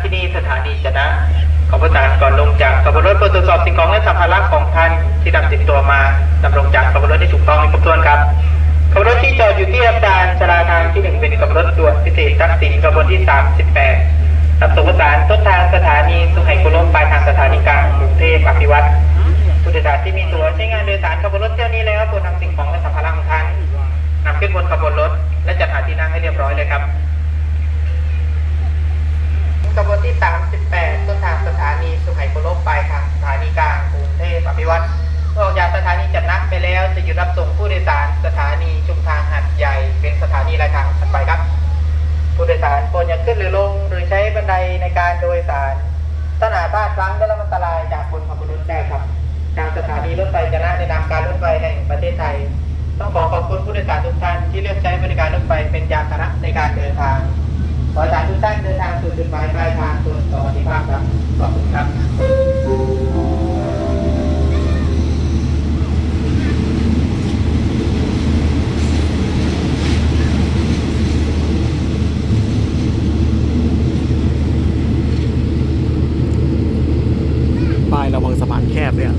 ที่นี่สถานีจะขอประทานก่อนลงจากขบวนรถเพื่อตรวจสอบสิ่งของและสัมภาระของท่านที่นำติดตัวมาดำลงจากขบวนรถที่ถูกต้องครบถ้วนครับขบวนรถที่จอดอยู่ที่อาคารชราทางที่หนึ่งเป็นขบวนรถด่วนพิเศษทักษิณขบวนที่38รับส่งผู้โดยสารต้นทางสถานีสุไหงโกลกปลายทางสถานีกลางกรุงเทพอภิวัตรผู้โดยสารที่มีตั๋วใช้งานโดยสารขบวนรถเที่ยวนี้แล้วควรนำสิ่งของและสัมภาระของท่านนำขึ้นบนขบวนรถและจัดหาที่นั่งให้เรียบร้อยเลยครับ ขบวนที่ 38 ต้นทางสถานีสุไหงโกลกปลายทางสถานีกลางกรุงเทพอภิวัตรเมื่อออกจากสถานีจัดนักไป แล้วจะหยุดรับส่งผู้โดยสารสถานีชุมทางหัดใหญ่เป็นสถานีรายทางถัดไปครับ ผู้โดยสารควรอย่าขึ้นหรือลง หรือใช้บันไดในการโดยสารถ้าหนาพลาดพลั้งได้รับอันตรายจากคนขบวนรถได้ครับ ทางสถานีรถไฟจะนะในนามการรถไฟแห่งประเทศไทย ต้องขอขอบคุณผู้โดยสารทุกท่านที่เลือกใช้บริการรถไฟเป็นยานพาหนะ ระวังสะพานแคบเนี่ย